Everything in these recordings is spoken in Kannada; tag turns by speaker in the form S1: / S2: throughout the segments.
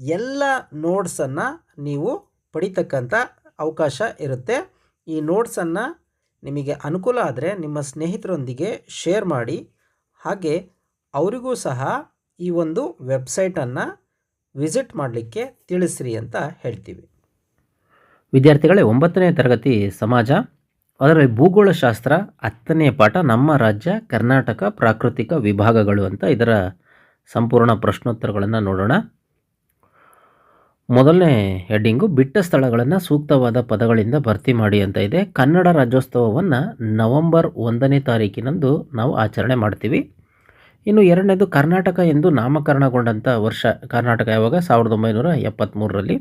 S1: ಎಲ್ಲ ನೋಟ್ಸನ್ನು ನೀವು ಪಡಿತಕ್ಕಂಥ ಅವಕಾಶ ಇರುತ್ತೆ. ಈ ನೋಟ್ಸನ್ನು ನಿಮಗೆ ಅನುಕೂಲ ಆದರೆ ನಿಮ್ಮ ಸ್ನೇಹಿತರೊಂದಿಗೆ ಶೇರ್ ಮಾಡಿ. ಹಾಗೆ ಅವರಿಗೂ ಸಹ ಈ ಒಂದು ವೆಬ್ಸೈಟನ್ನು ವಿಸಿಟ್ ಮಾಡಲಿಕ್ಕೆ ತಿಳಿಸ್ರಿ ಅಂತ ಹೇಳ್ತೀವಿ.
S2: ವಿದ್ಯಾರ್ಥಿಗಳೇ, ಒಂಬತ್ತನೇ ತರಗತಿ ಸಮಾಜ, ಅದರಲ್ಲಿ ಭೂಗೋಳಶಾಸ್ತ್ರ ಹತ್ತನೇ ಪಾಠ ನಮ್ಮ ರಾಜ್ಯ, ಕರ್ನಾಟಕ ಪ್ರಾಕೃತಿಕ ವಿಭಾಗಗಳು ಅಂತ ಇದರ ಸಂಪೂರ್ಣ ಪ್ರಶ್ನೋತ್ತರಗಳನ್ನು ನೋಡೋಣ. ಮೊದಲನೇ ಹೆಡ್ಡಿಂಗು ಬಿಟ್ಟ ಸ್ಥಳಗಳನ್ನು ಸೂಕ್ತವಾದ ಪದಗಳಿಂದ ಭರ್ತಿ ಮಾಡಿ ಅಂತ ಇದೆ. ಕನ್ನಡ ರಾಜ್ಯೋತ್ಸವವನ್ನು ನವೆಂಬರ್ ಒಂದನೇ ತಾರೀಕಿನಂದು ನಾವು ಆಚರಣೆ ಮಾಡ್ತೀವಿ. ಇನ್ನು ಎರಡನೇದು ಕರ್ನಾಟಕ ಎಂದು ನಾಮಕರಣಗೊಂಡಂಥ ವರ್ಷ, ಕರ್ನಾಟಕ ಯಾವಾಗ? ಸಾವಿರದ ಒಂಬೈನೂರ ಎಪ್ಪತ್ತ್ಮೂರರಲ್ಲಿ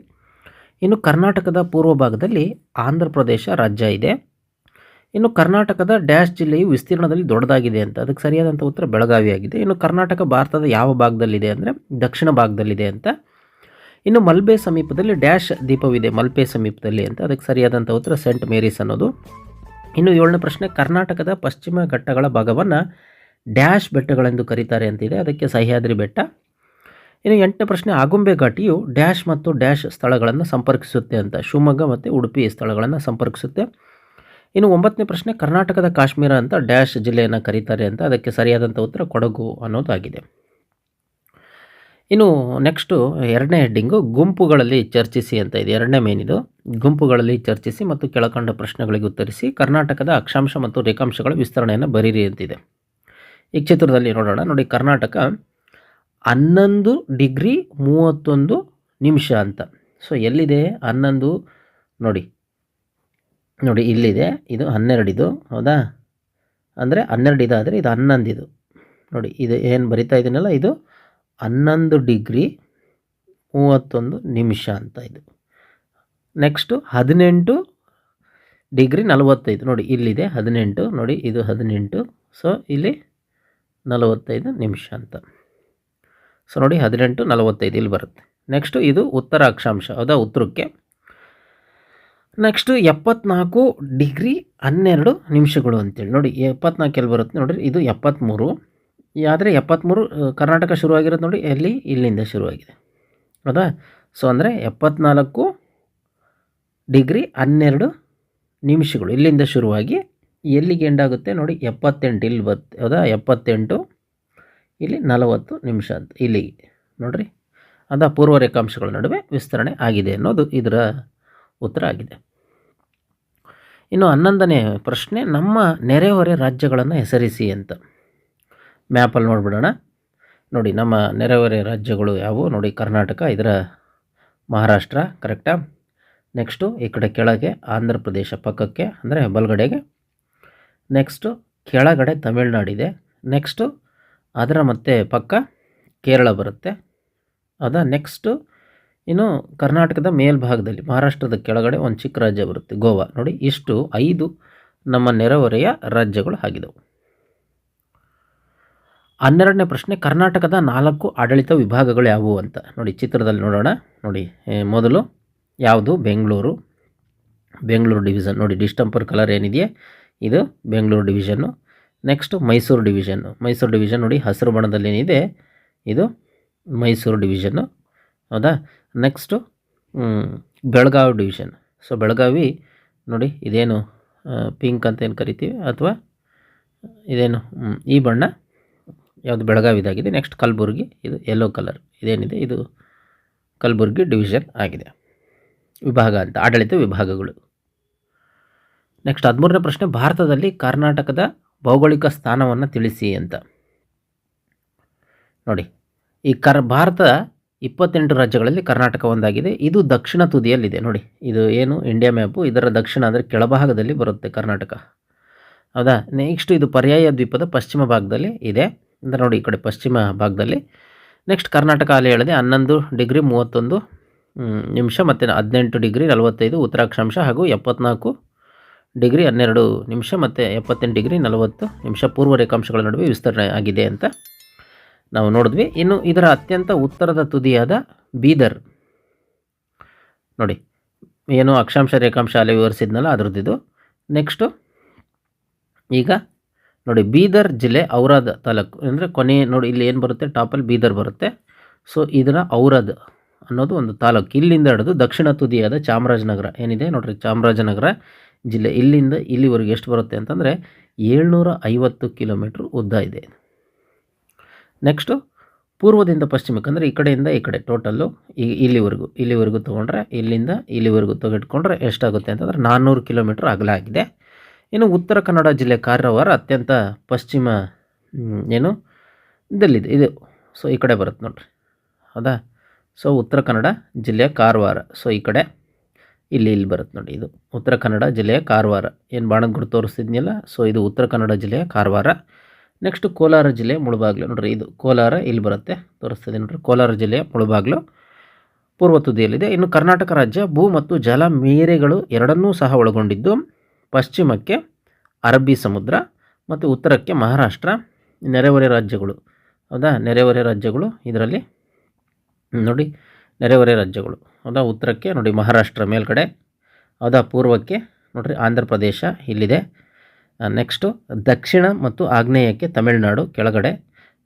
S2: ಇನ್ನು ಕರ್ನಾಟಕದ ಪೂರ್ವ ಭಾಗದಲ್ಲಿ ಆಂಧ್ರ ಪ್ರದೇಶ ರಾಜ್ಯ ಇದೆ. ಇನ್ನು ಕರ್ನಾಟಕದ ಡ್ಯಾಶ್ ಜಿಲ್ಲೆಯು ವಿಸ್ತೀರ್ಣದಲ್ಲಿ ದೊಡ್ಡದಾಗಿದೆ ಅಂತ, ಅದಕ್ಕೆ ಸರಿಯಾದಂಥ ಉತ್ತರ ಬೆಳಗಾವಿಯಾಗಿದೆ. ಇನ್ನು ಕರ್ನಾಟಕ ಭಾರತದ ಯಾವ ಭಾಗದಲ್ಲಿದೆ ಅಂದರೆ ದಕ್ಷಿಣ ಭಾಗದಲ್ಲಿದೆ ಅಂತ. ಇನ್ನು ಮಲ್ಬೆ ಸಮೀಪದಲ್ಲಿ ಡ್ಯಾಶ್ ದೀಪವಿದೆ ಮಲ್ಪೆ ಸಮೀಪದಲ್ಲಿ ಅಂತ. ಅದಕ್ಕೆ ಸರಿಯಾದಂಥ ಉತ್ತರ ಸೆಂಟ್ ಮೇರಿಸ್ ಅನ್ನೋದು. ಇನ್ನು ಏಳನೇ ಪ್ರಶ್ನೆ, ಕರ್ನಾಟಕದ ಪಶ್ಚಿಮ ಘಟ್ಟಗಳ ಭಾಗವನ್ನು ಡ್ಯಾಶ್ ಬೆಟ್ಟಗಳೆಂದು ಕರೀತಾರೆ ಅಂತಿದೆ. ಅದಕ್ಕೆ ಸಹ್ಯಾದ್ರಿ ಬೆಟ್ಟ. ಇನ್ನು ಎಂಟನೇ ಪ್ರಶ್ನೆ, ಆಗುಂಬೆ ಘಾಟಿಯು ಡ್ಯಾಶ್ ಮತ್ತು ಡ್ಯಾಶ್ ಸ್ಥಳಗಳನ್ನು ಸಂಪರ್ಕಿಸುತ್ತೆ ಅಂತ. ಶಿವಮೊಗ್ಗ ಮತ್ತು ಉಡುಪಿ ಸ್ಥಳಗಳನ್ನು ಸಂಪರ್ಕಿಸುತ್ತೆ. ಇನ್ನು ಒಂಬತ್ತನೇ ಪ್ರಶ್ನೆ, ಕರ್ನಾಟಕದ ಕಾಶ್ಮೀರ ಅಂತ ಡ್ಯಾಶ್ ಜಿಲ್ಲೆಯನ್ನು ಕರೀತಾರೆ ಅಂತ. ಅದಕ್ಕೆ ಸರಿಯಾದಂಥ ಉತ್ತರ ಕೊಡಗು ಅನ್ನೋದಾಗಿದೆ. ಇನ್ನು ನೆಕ್ಸ್ಟು ಎರಡನೇ ಹೆಡ್ಡಿಂಗು ಗುಂಪುಗಳಲ್ಲಿ ಚರ್ಚಿಸಿ ಅಂತ ಇದೆ. ಎರಡನೇ ಮೇನ್ ಇದು. ಗುಂಪುಗಳಲ್ಲಿ ಚರ್ಚಿಸಿ ಮತ್ತು ಕೆಳಕಂಡ ಪ್ರಶ್ನೆಗಳಿಗೆ ಉತ್ತರಿಸಿ ಕರ್ನಾಟಕದ ಅಕ್ಷಾಂಶ ಮತ್ತು ರೇಖಾಂಶಗಳ ವಿಸ್ತರಣೆಯನ್ನು ಬರೀರಿ ಅಂತಿದೆ. ಈ ಚಿತ್ರದಲ್ಲಿ ನೋಡೋಣ. ನೋಡಿ, ಕರ್ನಾಟಕ ಹನ್ನೊಂದು ಡಿಗ್ರಿ ಮೂವತ್ತೊಂದು ನಿಮಿಷ ಅಂತ. ಸೊ ಎಲ್ಲಿದೆ? ಹನ್ನೊಂದು, ನೋಡಿ. ನೋಡಿ, ಇಲ್ಲಿದೆ. ಇದು ಹನ್ನೆರಡಿದು. ಹೌದಾ? ಅಂದರೆ ಹನ್ನೆರಡು ಇದಾದರೆ ಇದು ಹನ್ನೊಂದಿದು. ನೋಡಿ, ಇದು ಏನು ಬರಿತಾ ಇದ್ದೀನಲ್ಲ ಇದು ಹನ್ನೊಂದು ಡಿಗ್ರಿ ಮೂವತ್ತೊಂದು ನಿಮಿಷ ಅಂತ ಇದು. ನೆಕ್ಸ್ಟು ಹದಿನೆಂಟು ಡಿಗ್ರಿ ನಲವತ್ತೈದು. ನೋಡಿ, ಇಲ್ಲಿದೆ ಹದಿನೆಂಟು. ನೋಡಿ, ಇದು ಹದಿನೆಂಟು. ಸೊ ಇಲ್ಲಿ ನಲವತ್ತೈದು ನಿಮಿಷ ಅಂತ. ಸೊ ನೋಡಿ, ಹದಿನೆಂಟು ನಲವತ್ತೈದು ಇಲ್ಲಿ ಬರುತ್ತೆ. ನೆಕ್ಸ್ಟು ಇದು ಉತ್ತರ ಅಕ್ಷಾಂಶ ಹೌದಾ ಉತ್ತರಕ್ಕೆ. ನೆಕ್ಸ್ಟು ಎಪ್ಪತ್ನಾಲ್ಕು ಡಿಗ್ರಿ ಹನ್ನೆರಡು ನಿಮಿಷಗಳು ಅಂತೇಳಿ. ನೋಡಿ, ಎಪ್ಪತ್ನಾಲ್ಕು ಎಲ್ಲಿ ಬರುತ್ತೆ ನೋಡಿರಿ, ಇದು ಎಪ್ಪತ್ತ್ಮೂರು ಆದರೆ ಎಪ್ಪತ್ತ್ಮೂರು ಕರ್ನಾಟಕ ಶುರುವಾಗಿರೋದು ನೋಡಿ ಎಲ್ಲಿ? ಇಲ್ಲಿಂದ ಶುರುವಾಗಿದೆ. ಹೌದಾ? ಸೊ ಅಂದರೆ ಎಪ್ಪತ್ನಾಲ್ಕು ಡಿಗ್ರಿ ಹನ್ನೆರಡು ನಿಮಿಷಗಳು ಇಲ್ಲಿಂದ ಶುರುವಾಗಿ ಎಲ್ಲಿಗೆ ಎಂಡಾಗುತ್ತೆ ನೋಡಿ ಎಪ್ಪತ್ತೆಂಟು ಇಲ್ಲಿ ಬರುತ್ತೆ ಹೌದಾ? ಎಪ್ಪತ್ತೆಂಟು ಇಲ್ಲಿ ನಲವತ್ತು ನಿಮಿಷ ಅಂತ ಇಲ್ಲಿಗೆ ನೋಡಿರಿ. ಅದ ಪೂರ್ವ ರೇಖಾಂಶಗಳ ನಡುವೆ ವಿಸ್ತರಣೆ ಆಗಿದೆ ಅನ್ನೋದು ಇದರ ಉತ್ತರ ಆಗಿದೆ. ಇನ್ನು ಹನ್ನೊಂದನೇ ಪ್ರಶ್ನೆ, ನಮ್ಮ ನೆರೆಹೊರೆ ರಾಜ್ಯಗಳನ್ನು ಹೆಸರಿಸಿ ಅಂತ. ಮ್ಯಾಪಲ್ಲಿ ನೋಡಿಬಿಡೋಣ. ನೋಡಿ, ನಮ್ಮ ನೆರೆಹೊರೆ ರಾಜ್ಯಗಳು ಯಾವುವು? ನೋಡಿ, ಕರ್ನಾಟಕ, ಇದರ ಮಹಾರಾಷ್ಟ್ರ ಕರೆಕ್ಟಾ ನೆಕ್ಸ್ಟು ಈ ಕಡೆ ಕೆಳಗೆ, ಆಂಧ್ರ ಪ್ರದೇಶ ಪಕ್ಕಕ್ಕೆ, ಅಂದರೆ ಬಲಗಡೆಗೆ. ನೆಕ್ಸ್ಟು ಕೆಳಗಡೆ ತಮಿಳ್ನಾಡಿದೆ. ನೆಕ್ಸ್ಟು ಅದರ ಮತ್ತೆ ಪಕ್ಕ ಕೇರಳ ಬರುತ್ತೆ. ಅದ ನೆಕ್ಸ್ಟು ಇನ್ನು ಕರ್ನಾಟಕದ ಮೇಲ್ಭಾಗದಲ್ಲಿ, ಮಹಾರಾಷ್ಟ್ರದ ಕೆಳಗಡೆ ಒಂದು ಚಿಕ್ಕ ರಾಜ್ಯ ಬರುತ್ತೆ, ಗೋವಾ. ನೋಡಿ, ಇಷ್ಟು ಐದು ನಮ್ಮ ನೆರೆಹೊರೆಯ ರಾಜ್ಯಗಳು ಆಗಿದವು ಹನ್ನೆರಡನೇ ಪ್ರಶ್ನೆ, ಕರ್ನಾಟಕದ ನಾಲ್ಕು ಆಡಳಿತ ವಿಭಾಗಗಳು ಯಾವುವು ಅಂತ. ನೋಡಿ, ಚಿತ್ರದಲ್ಲಿ ನೋಡೋಣ. ನೋಡಿ ಮೊದಲು ಯಾವುದು? ಬೆಂಗಳೂರು. ಬೆಂಗಳೂರು ಡಿವಿಷನ್ ನೋಡಿ, ಡಿಸ್ಟಂಪರ್ ಕಲರ್ ಏನಿದೆಯೇ? ಇದು Bengaluru division next, Mysuru division Mysuru division ನೋಡಿ, ಹಸಿರು ಬಣ್ಣದಲ್ಲಿ ಏನಿದೆ? ಇದು ಮೈಸೂರು ಡಿವಿಷನ್ನು ಹೌದಾ? Next Belagavi division so, Belagavi ನೋಡಿ, ಇದೇನು ಪಿಂಕ್ ಅಂತ ಏನು ಕರಿತೀವಿ? ಅಥವಾ ಇದೇನು ಈ ಬಣ್ಣ? ಯಾವುದು ಬೆಳಗಾವಿದಾಗಿದೆ ನೆಕ್ಸ್ಟ್ ಕಲಬುರ್ಗಿ, ಇದು ಯೆಲ್ಲೋ ಕಲರ್ ಇದೇನಿದೆ? ಇದು ಕಲಬುರ್ಗಿ ಡಿವಿಷನ್ ಆಗಿದೆ. ವಿಭಾಗ ಅಂತ, ಆಡಳಿತ ವಿಭಾಗಗಳು. ನೆಕ್ಸ್ಟ್ ಹದಿಮೂರನೇ ಪ್ರಶ್ನೆ, ಭಾರತದಲ್ಲಿ ಕರ್ನಾಟಕದ ಭೌಗೋಳಿಕ ಸ್ಥಾನವನ್ನು ತಿಳಿಸಿ ಅಂತ. ನೋಡಿ, ಈ ಕರ್, ಭಾರತ ಇಪ್ಪತ್ತೆಂಟು ರಾಜ್ಯಗಳಲ್ಲಿ ಕರ್ನಾಟಕ ಒಂದಾಗಿದೆ. ಇದು ದಕ್ಷಿಣ ತುದಿಯಲ್ಲಿದೆ. ನೋಡಿ, ಇದು ಏನು? ಇಂಡಿಯಾ ಮ್ಯಾಪು ಇದರ ದಕ್ಷಿಣ ಅಂದರೆ ಕೆಳಭಾಗದಲ್ಲಿ ಬರುತ್ತೆ ಕರ್ನಾಟಕ. ಹೌದಾ? ನೆಕ್ಸ್ಟ್ ಇದು ಪರ್ಯಾಯ ದ್ವೀಪದ ಪಶ್ಚಿಮ ಭಾಗದಲ್ಲಿ ಇದೆ. ಅಂದರೆ ನೋಡಿ ಈ ಕಡೆ ಪಶ್ಚಿಮ ಭಾಗದಲ್ಲಿ. ನೆಕ್ಸ್ಟ್ ಕರ್ನಾಟಕ ಅಲ್ಲಿ ಹೇಳಿದೆ ಹನ್ನೊಂದು ಡಿಗ್ರಿ ಮೂವತ್ತೊಂದು ನಿಮಿಷ ಮತ್ತು ಹದಿನೆಂಟು ಡಿಗ್ರಿ ನಲವತ್ತೈದು ಉತ್ತರಾಕ್ಷಾಂಶ ಹಾಗೂ ಎಪ್ಪತ್ನಾಲ್ಕು ಡಿಗ್ರಿ ಹನ್ನೆರಡು ನಿಮಿಷ ಮತ್ತು ಎಪ್ಪತ್ತೆಂಟು ಡಿಗ್ರಿ ನಲವತ್ತು ನಿಮಿಷ ಪೂರ್ವ ರೇಖಾಂಶಗಳ ನಡುವೆ ವಿಸ್ತರಣೆ ಆಗಿದೆ ಅಂತ ನಾವು ನೋಡಿದ್ವಿ. ಇನ್ನು ಇದರ ಅತ್ಯಂತ ಉತ್ತರದ ತುದಿಯಾದ ಬೀದರ್. ನೋಡಿ, ಏನು ಅಕ್ಷಾಂಶ ರೇಖಾಂಶ ಅಲ್ಲಿ ವಿವರಿಸಿದ್ನಲ್ಲ ಅದರದ್ದು ನೆಕ್ಸ್ಟು ಈಗ ನೋಡಿ ಬೀದರ್ ಜಿಲ್ಲೆ ಔರಾದ ತಾಲೂಕು ಅಂದರೆ ಕೊನೆ ನೋಡಿ ಇಲ್ಲಿ ಏನು ಬರುತ್ತೆ? ಟಾಪಲ್ಲಿ ಬೀದರ್ ಬರುತ್ತೆ. ಸೊ ಇದರ ಔರಾದ್ ಅನ್ನೋದು ಒಂದು ತಾಲೂಕು. ಇಲ್ಲಿಂದ ಹಿಡಿದು ದಕ್ಷಿಣ ತುದಿಯಾದ ಚಾಮರಾಜನಗರ. ಏನಿದೆ? ನೋಡಿರಿ ಚಾಮರಾಜನಗರ ಜಿಲ್ಲೆ. ಇಲ್ಲಿಂದ ಇಲ್ಲಿವರೆಗೆ ಎಷ್ಟು ಬರುತ್ತೆ ಅಂತಂದರೆ ಏಳ್ನೂರ ಐವತ್ತು ಕಿಲೋಮೀಟ್ರ್ ಉದ್ದ ಇದೆ. ನೆಕ್ಸ್ಟು ಪೂರ್ವದಿಂದ ಪಶ್ಚಿಮಕ್ಕೆ ಅಂದರೆ ಈ ಕಡೆಯಿಂದ ಈ ಕಡೆ ಟೋಟಲ್ಲು ಈ ಇಲ್ಲಿವರೆಗೂ. ಇಲ್ಲಿವರೆಗೂ ತೊಗೊಂಡ್ರೆ ಇಲ್ಲಿಂದ ಇಲ್ಲಿವರೆಗೂ ತೆಗೆದುಕೊಂಡ್ರೆ ಎಷ್ಟಾಗುತ್ತೆ ಅಂತಂದರೆ ನಾನ್ನೂರು ಕಿಲೋಮೀಟ್ರ್ ಅಗಲ ಆಗಿದೆ. ಇನ್ನು ಉತ್ತರ ಕನ್ನಡ ಜಿಲ್ಲೆ ಕಾರವಾರ ಅತ್ಯಂತ ಪಶ್ಚಿಮ ಏನು? ಇದಲ್ಲಿದೆ ಇದು. ಸೊ ಈ ಕಡೆ ಬರುತ್ತೆ ನೋಡ್ರಿ. ಹೌದಾ? ಸೊ ಉತ್ತರ ಕನ್ನಡ ಜಿಲ್ಲೆಯ ಕಾರವಾರ ಸೊ ಈ ಕಡೆ ಇಲ್ಲಿ ಇಲ್ಲಿ ಬರುತ್ತೆ ನೋಡಿ ಇದು. ಉತ್ತರ ಕನ್ನಡ ಜಿಲ್ಲೆಯ ಕಾರವಾರ ಏನು ಬಾಣದ ತೋರಿಸ್ತಿದ್ನಲ್ಲ ಸೊ ಇದು ಉತ್ತರ ಕನ್ನಡ ಜಿಲ್ಲೆಯ ಕಾರವಾರ ನೆಕ್ಸ್ಟ್ ಕೋಲಾರ ಜಿಲ್ಲೆಯ ಮುಳುಬಾಗ್ಲು. ನೋಡ್ರಿ ಇದು. ಕೋಲಾರ ಇಲ್ಲಿ ಬರುತ್ತೆ. ತೋರಿಸ್ತಿದೆ ನೋಡ್ರಿ. ಕೋಲಾರ ಜಿಲ್ಲೆಯ ಮುಳುಬಾಗ್ಲು. ಪೂರ್ವ ತುದಿಯಲ್ಲಿದೆ. ಇನ್ನು ಕರ್ನಾಟಕ ರಾಜ್ಯ ಭೂ ಮತ್ತು ಜಲ ಮೇರೆಗಳು ಎರಡನ್ನೂ ಸಹ ಒಳಗೊಂಡಿದ್ದು. ಪಶ್ಚಿಮಕ್ಕೆ ಅರಬ್ಬಿ ಸಮುದ್ರ ಮತ್ತು ಉತ್ತರಕ್ಕೆ ಮಹಾರಾಷ್ಟ್ರ, ನೆರೆಹೊರೆ ರಾಜ್ಯಗಳು. ಹೌದಾ? ನೆರೆಹೊರೆ ರಾಜ್ಯಗಳು ಇದರಲ್ಲಿ. ನೋಡಿ, ನೆರೆಹೊರೆ ರಾಜ್ಯಗಳು. ಹೌದಾ? ಉತ್ತರಕ್ಕೆ ನೋಡಿ ಮಹಾರಾಷ್ಟ್ರ ಮೇಲ್ಗಡೆ. ಹೌದಾ? ಪೂರ್ವಕ್ಕೆ ನೋಡಿರಿ ಆಂಧ್ರ ಪ್ರದೇಶ ಇಲ್ಲಿದೆ. ನೆಕ್ಸ್ಟು ದಕ್ಷಿಣ ಮತ್ತು ಆಗ್ನೇಯಕ್ಕೆ ತಮಿಳುನಾಡು ಕೆಳಗಡೆ.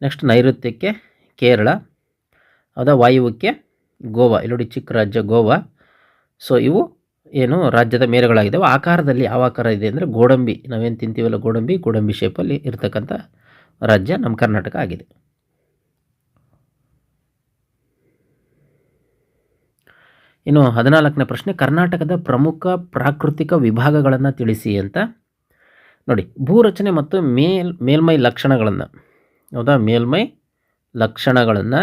S2: ನೆಕ್ಸ್ಟ್ ನೈಋತ್ಯಕ್ಕೆ ಕೇರಳ. ಹೌದಾ? ವಾಯುವಕ್ಕೆ ಗೋವಾ. ಇಲ್ಲಿ ನೋಡಿ ಚಿಕ್ಕ ರಾಜ್ಯ ಗೋವಾ. ಸೊ ಇವು ಏನು ರಾಜ್ಯದ ಮೇರೆಗಳಾಗಿದ್ದಾವೆ. ಆಕಾರದಲ್ಲಿ ಯಾವ ಆಕಾರ ಇದೆ ಅಂದರೆ ಗೋಡಂಬಿ. ನಾವೇನು ತಿಂತೀವಲ್ಲ ಗೋಡಂಬಿ? ಗೋಡಂಬಿ ಶೇಪಲ್ಲಿ ಇರ್ತಕ್ಕಂಥ ರಾಜ್ಯ ನಮ್ಮ ಕರ್ನಾಟಕ ಆಗಿದೆ. ಇನ್ನು ಹದಿನಾಲ್ಕನೇ ಪ್ರಶ್ನೆ, ಕರ್ನಾಟಕದ ಪ್ರಮುಖ ಪ್ರಾಕೃತಿಕ ವಿಭಾಗಗಳನ್ನು ತಿಳಿಸಿ ಅಂತ. ನೋಡಿ ಭೂರಚನೆ ಮತ್ತು ಮೇಲ್, ಮೇಲ್ಮೈ ಲಕ್ಷಣಗಳನ್ನು. ಹೌದಾ? ಮೇಲ್ಮೈ ಲಕ್ಷಣಗಳನ್ನು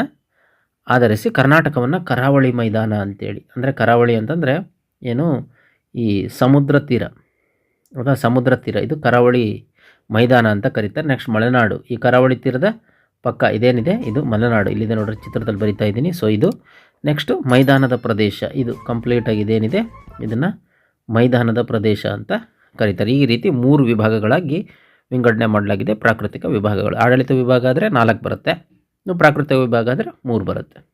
S2: ಆಧರಿಸಿ ಕರ್ನಾಟಕವನ್ನು ಕರಾವಳಿ ಮೈದಾನ ಅಂತೇಳಿ. ಅಂದರೆ ಕರಾವಳಿ ಅಂತಂದರೆ ಏನು? ಈ ಸಮುದ್ರ ತೀರ. ಹೌದಾ ಸಮುದ್ರ ತೀರ. ಇದು ಕರಾವಳಿ ಮೈದಾನ ಅಂತ ಕರೀತಾರೆ. ನೆಕ್ಸ್ಟ್ ಮಲೆನಾಡು. ಈ ಕರಾವಳಿ ತೀರದ ಪಕ್ಕ ಇದೇನಿದೆ? ಇದು ಮಲೆನಾಡು. ಇಲ್ಲಿದೆ ನೋಡ್ರಿ, ಚಿತ್ರದಲ್ಲಿ ಬರಿತಾ ಇದ್ದೀನಿ. ಸೊ ಇದು ನೆಕ್ಸ್ಟು ಮೈದಾನದ ಪ್ರದೇಶ. ಇದು ಕಂಪ್ಲೀಟಾಗಿ ಇದೇನಿದೆ? ಇದನ್ನು ಮೈದಾನದ ಪ್ರದೇಶ ಅಂತ ಕರೀತಾರೆ. ಈ ರೀತಿ ಮೂರು ವಿಭಾಗಗಳಾಗಿ ವಿಂಗಡಣೆ ಮಾಡಲಾಗಿದೆ. ಪ್ರಾಕೃತಿಕ ವಿಭಾಗಗಳು. ಆಡಳಿತ ವಿಭಾಗ ಆದರೆ ನಾಲ್ಕು ಬರುತ್ತೆ. ಇನ್ನು ಪ್ರಾಕೃತಿಕ ವಿಭಾಗ ಆದರೆ ಮೂರು ಬರುತ್ತೆ.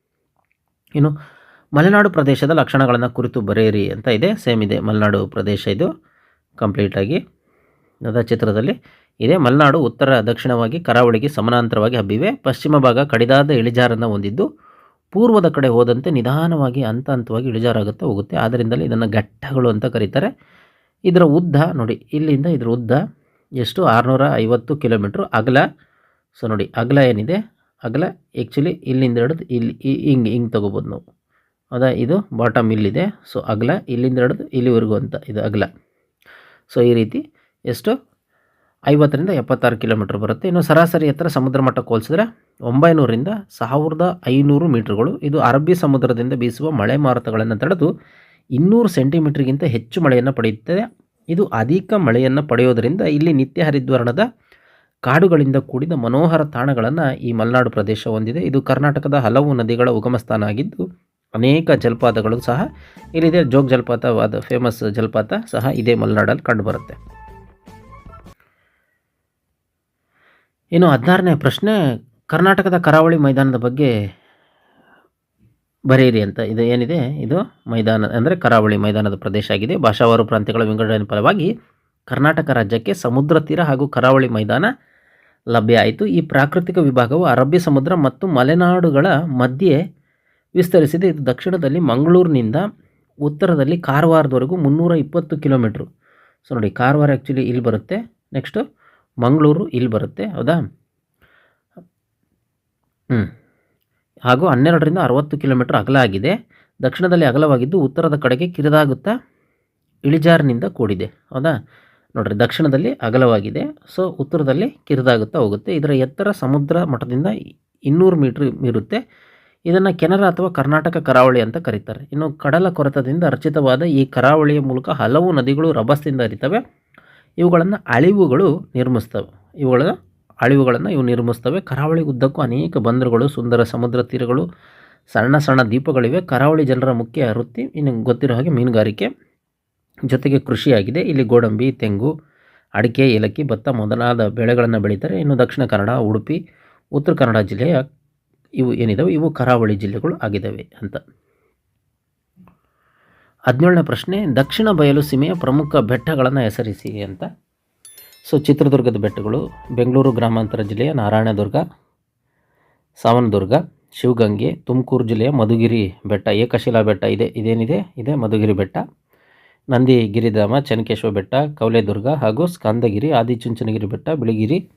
S2: ಇನ್ನು ಮಲೆನಾಡು ಪ್ರದೇಶದ ಲಕ್ಷಣಗಳನ್ನು ಕುರಿತು ಬರೆಯಿರಿ ಅಂತ ಇದೆ. ಸೇಮ್ ಇದೆ. ಮಲೆನಾಡು ಪ್ರದೇಶ ಇದು. ಕಂಪ್ಲೀಟಾಗಿ ಅದ ಚಿತ್ರದಲ್ಲಿ ಇದೆ. ಮಲೆನಾಡು ಉತ್ತರ, ದಕ್ಷಿಣವಾಗಿ ಕರಾವಳಿಗೆ ಸಮಾನಾಂತರವಾಗಿ ಹಬ್ಬಿವೆ. ಪಶ್ಚಿಮ ಭಾಗ ಕಡಿದಾದ ಇಳಿಜಾರನ್ನು ಹೊಂದಿದ್ದು, ಪೂರ್ವದ ಕಡೆ ಹೋದಂತೆ ನಿಧಾನವಾಗಿ ಹಂತ ಹಂತವಾಗಿ ಇಳಿಜಾರಾಗುತ್ತಾ ಹೋಗುತ್ತೆ. ಆದ್ದರಿಂದಲೇ ಇದನ್ನು ಘಟ್ಟಗಳು ಅಂತ ಕರೀತಾರೆ. ಇದರ ಉದ್ದ, ನೋಡಿ, ಇಲ್ಲಿಂದ ಇದರ ಉದ್ದ ಎಷ್ಟು? ಆರುನೂರ ಐವತ್ತು ಕಿಲೋಮೀಟ್ರ್ ಅಗಲ. ಸೊ ನೋಡಿ, ಅಗಲ ಏನಿದೆ? ಅಗಲ ಆ್ಯಕ್ಚುಲಿ ಇಲ್ಲಿಂದ ಹಿಡಿದು ಇಲ್ಲಿ ಹಿಂಗೆ ಹಿಂಗೆ ತೊಗೋಬೋದು ನಾವು. ಹೌದಾ ಇದು ಬಾಟಮ್ ಇಲ್ಲಿದೆ. ಸೊ ಅಗಲ ಇಲ್ಲಿಂದ ಹಿಡಿದು ಇಲ್ಲಿವರೆಗೂ ಅಂತ, ಇದು ಅಗಲ. ಸೊ ಈ ರೀತಿ ಎಷ್ಟು? ಐವತ್ತರಿಂದ ಎಪ್ಪತ್ತಾರು ಕಿಲೋಮೀಟ್ರ್ ಬರುತ್ತೆ. ಇನ್ನು ಸರಾಸರಿ ಎತ್ತರ ಸಮುದ್ರ ಮಟ್ಟಕ್ಕೆ ಹೋಲಿಸಿದ್ರೆ ಒಂಬೈನೂರಿಂದ ಸಾವಿರದ ಐನೂರು ಮೀಟ್ರ್ಗಳು. ಇದು ಅರಬ್ಬಿ ಸಮುದ್ರದಿಂದ ಬೀಸುವ ಮಳೆ ಮಾರುತಗಳನ್ನು ತಡೆದು ಇನ್ನೂರು ಸೆಂಟಿಮೀಟ್ರಿಗಿಂತ ಹೆಚ್ಚು ಮಳೆಯನ್ನು ಪಡೆಯುತ್ತದೆ ಇದು ಅಧಿಕ ಮಳೆಯನ್ನು ಪಡೆಯೋದರಿಂದ ಇಲ್ಲಿ ನಿತ್ಯ ಹರಿದ್ವರ್ಣದ ಕಾಡುಗಳಿಂದ ಕೂಡಿದ ಮನೋಹರ ತಾಣಗಳನ್ನು ಈ ಮಲೆನಾಡು ಪ್ರದೇಶ ಹೊಂದಿದೆ. ಇದು ಕರ್ನಾಟಕದ ಹಲವು ನದಿಗಳ ಉಗಮ ಸ್ಥಾನ ಆಗಿದ್ದು ಅನೇಕ ಜಲಪಾತಗಳು ಸಹ ಇಲ್ಲಿದೆ. ಜೋಗ್ ಜಲಪಾತವಾದ ಫೇಮಸ್ ಜಲಪಾತ ಸಹ ಇದೇ ಮಲೆನಾಡಲ್ಲಿ ಕಂಡುಬರುತ್ತೆ. ಇನ್ನು ಹದಿನಾರನೇ ಪ್ರಶ್ನೆ, ಕರ್ನಾಟಕದ ಕರಾವಳಿ ಮೈದಾನದ ಬಗ್ಗೆ ಬರೆಯಿರಿ ಅಂತ. ಇದು ಏನಿದೆ? ಇದು ಮೈದಾನ, ಅಂದರೆ ಕರಾವಳಿ ಮೈದಾನದ ಪ್ರದೇಶ ಆಗಿದೆ. ಭಾಷಾವಾರು ಪ್ರಾಂತ್ಯಗಳ ವಿಂಗಡಣೆ ಫಲವಾಗಿ ಕರ್ನಾಟಕ ರಾಜ್ಯಕ್ಕೆ ಸಮುದ್ರ ತೀರ ಹಾಗೂ ಕರಾವಳಿ ಮೈದಾನ ಲಭ್ಯ ಆಯಿತು. ಈ ಪ್ರಾಕೃತಿಕ ವಿಭಾಗವು ಅರಬ್ಬಿ ಸಮುದ್ರ ಮತ್ತು ಮಲೆನಾಡುಗಳ ಮಧ್ಯೆ ವಿಸ್ತರಿಸಿದೆ. ಇದು ದಕ್ಷಿಣದಲ್ಲಿ ಮಂಗಳೂರಿನಿಂದ ಉತ್ತರದಲ್ಲಿ ಕಾರವಾರದವರೆಗೂ ಮುನ್ನೂರ ಇಪ್ಪತ್ತು ಕಿಲೋಮೀಟ್ರು. ಸೊ ನೋಡಿ, ಕಾರವಾರ ಆ್ಯಕ್ಚುಲಿ ಇಲ್ಲಿ ಬರುತ್ತೆ. ನೆಕ್ಸ್ಟು ಮಂಗಳೂರು ಇಲ್ಲಿ ಬರುತ್ತೆ. ಹೌದಾ? ಹ್ಞೂ ಹಾಗೂ ಹನ್ನೆರಡರಿಂದ ಅರವತ್ತು ಕಿಲೋಮೀಟ್ರ್ ಅಗಲ ಆಗಿದೆ. ದಕ್ಷಿಣದಲ್ಲಿ ಅಗಲವಾಗಿದ್ದು ಉತ್ತರದ ಕಡೆಗೆ ಕಿರಿದಾಗುತ್ತಾ ಇಳಿಜಾರಿನಿಂದ ಕೂಡಿದೆ. ಹೌದಾ? ನೋಡಿರಿ, ದಕ್ಷಿಣದಲ್ಲಿ ಅಗಲವಾಗಿದೆ. ಸೊ ಉತ್ತರದಲ್ಲಿ ಕಿರಿದಾಗುತ್ತಾ ಹೋಗುತ್ತೆ. ಇದರ ಎತ್ತರ ಸಮುದ್ರ ಮಟ್ಟದಿಂದ ಇನ್ನೂರು ಮೀಟ್ರ್ ಇರುತ್ತೆ. ಇದನ್ನು ಕೆನರಾ ಅಥವಾ ಕರ್ನಾಟಕ ಕರಾವಳಿ ಅಂತ ಕರೀತಾರೆ. ಇನ್ನು ಕಡಲ ಕೊರತದಿಂದ ರಚಿತವಾದ ಈ ಕರಾವಳಿಯ ಮೂಲಕ ಹಲವು ನದಿಗಳು ರಭಸದಿಂದ ಹರಿತವೆ. ಇವುಗಳನ್ನು ಅಳಿವುಗಳು ನಿರ್ಮಿಸ್ತವೆ. ಇವುಗಳ ಅಳಿವುಗಳನ್ನು ಇವು ನಿರ್ಮಿಸ್ತವೆ. ಕರಾವಳಿ ಉದ್ದಕ್ಕೂ ಅನೇಕ ಬಂದರುಗಳು, ಸುಂದರ ಸಮುದ್ರ ತೀರಗಳು, ಸಣ್ಣ ಸಣ್ಣ ದ್ವೀಪಗಳಿವೆ ಕರಾವಳಿ ಜನರ ಮುಖ್ಯ ವೃತ್ತಿ, ಇನ್ನು ಗೊತ್ತಿರೋ ಹಾಗೆ ಮೀನುಗಾರಿಕೆ ಜೊತೆಗೆ ಕೃಷಿಯಾಗಿದೆ. ಇಲ್ಲಿ ಗೋಡಂಬಿ, ತೆಂಗು, ಅಡಿಕೆ, ಏಲಕ್ಕಿ, ಭತ್ತ ಮೊದಲಾದ ಬೆಳೆಗಳನ್ನು ಬೆಳೀತಾರೆ. ಇನ್ನು ದಕ್ಷಿಣ ಕನ್ನಡ, ಉಡುಪಿ, ಉತ್ತರ ಕನ್ನಡ ಜಿಲ್ಲೆಯ ಇವು ಏನಿದಾವೆ? ಇವು ಕರಾವಳಿ ಜಿಲ್ಲೆಗಳು ಆಗಿದ್ದಾವೆ ಅಂತ. ಹದಿನೇಳನೇ ಪ್ರಶ್ನೆ, ದಕ್ಷಿಣ ಬಯಲು ಸೀಮೆಯ ಪ್ರಮುಖ ಬೆಟ್ಟಗಳನ್ನು ಹೆಸರಿಸಿ ಅಂತ. ಸೊ, ಚಿತ್ರದುರ್ಗದ ಬೆಟ್ಟಗಳು, ಬೆಂಗಳೂರು ಗ್ರಾಮಾಂತರ ಜಿಲ್ಲೆಯ ನಾರಾಯಣದುರ್ಗ ಸಾವನದುರ್ಗ ಶಿವಗಂಗೆ, ತುಮಕೂರು ಜಿಲ್ಲೆಯ ಮಧುಗಿರಿ ಬೆಟ್ಟ, ಏಕಶಿಲಾ ಬೆಟ್ಟ ಇದೆ, ಇದೇನಿದೆ? ಇದೆ ಮಧುಗಿರಿ ಬೆಟ್ಟ. ನಂದಿ ಗಿರಿಧಾಮ ಚೆನ್ನಕೇಶ್ವರ ಬೆಟ್ಟ ಕವಲೇದುರ್ಗ ಹಾಗೂ ಸ್ಕಂದಗಿರಿ, ಆದಿಚುಂಚನಗಿರಿ ಬೆಟ್ಟ, ಬಿಳಿಗಿರಿ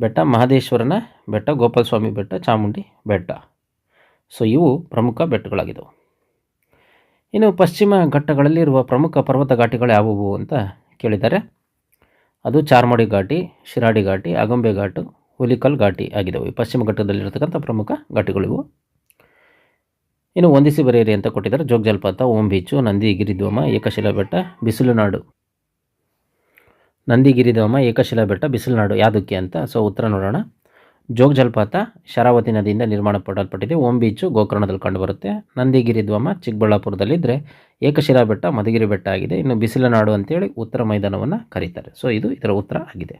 S2: ಬೆಟ್ಟ, ಮಹದೇಶ್ವರನ ಬೆಟ್ಟ, ಗೋಪಾಲಸ್ವಾಮಿ ಬೆಟ್ಟ, ಚಾಮುಂಡಿ ಬೆಟ್ಟ. ಸೊ ಇವು ಪ್ರಮುಖ ಬೆಟ್ಟಗಳಾಗಿದ್ದವು. ಇನ್ನು ಪಶ್ಚಿಮ ಘಟ್ಟಗಳಲ್ಲಿರುವ ಪ್ರಮುಖ ಪರ್ವತ ಘಾಟಿಗಳು ಯಾವುವು ಅಂತ ಕೇಳಿದ್ದಾರೆ ಅದು ಚಾರ್ಮಾಡಿ ಘಾಟಿ, ಶಿರಾಡಿ ಘಾಟಿ, ಅಗಂಬೆ ಘಾಟು, ಹುಲಿಕಲ್ ಘಾಟಿ ಆಗಿದ್ದಾವೆ. ಪಶ್ಚಿಮ ಘಟ್ಟದಲ್ಲಿರತಕ್ಕಂಥ ಪ್ರಮುಖ ಘಾಟಿಗಳಿವು ಇನ್ನು ಒಂದಿಸಿ ಬರೆಯಿರಿ ಅಂತ ಕೊಟ್ಟಿದ್ದಾರೆ. ಜೋಗ ಜಲಪಾತ ಓಂ ಬೀಚು ನಂದಿ ಗಿರಿಧ್ವಮ ಏಕಶಿಲಾ ಬೆಟ್ಟ ಬಿಸಿಲುನಾಡು. ನಂದಿ ಗಿರಿಧಾಮ ಏಕಶಿಲಾ ಬೆಟ್ಟ, ಬಿಸಿಲುನಾಡು ಯಾವುದಕ್ಕೆ ಅಂತ. ಸೊ ಉತ್ತರ ನೋಡೋಣ. ಜೋಗ ಜಲಪಾತ, ಶರಾವತಿ ನದಿಯಿಂದ ನಿರ್ಮಾಣ ಪಡಲ್ಪಟ್ಟಿದೆ ಓಂ ಬೀಚು ಗೋಕರ್ಣದಲ್ಲಿ ಕಂಡುಬರುತ್ತೆ. ನಂದಿಗಿರಿ ಗಿರಿಧಾಮ ಚಿಕ್ಕಬಳ್ಳಾಪುರದಲ್ಲಿದ್ದರೆ ಏಕಶಿಲಾ ಬೆಟ್ಟ, ಮಧುಗಿರಿ ಬೆಟ್ಟ ಆಗಿದೆ. ಇನ್ನು ಬಿಸಿಲುನಾಡು ಅಂತೇಳಿ ಉತ್ತರ ಮೈದಾನವನ್ನು ಕರೀತಾರೆ. ಸೊ ಇದು ಇದರ ಉತ್ತರ ಆಗಿದೆ.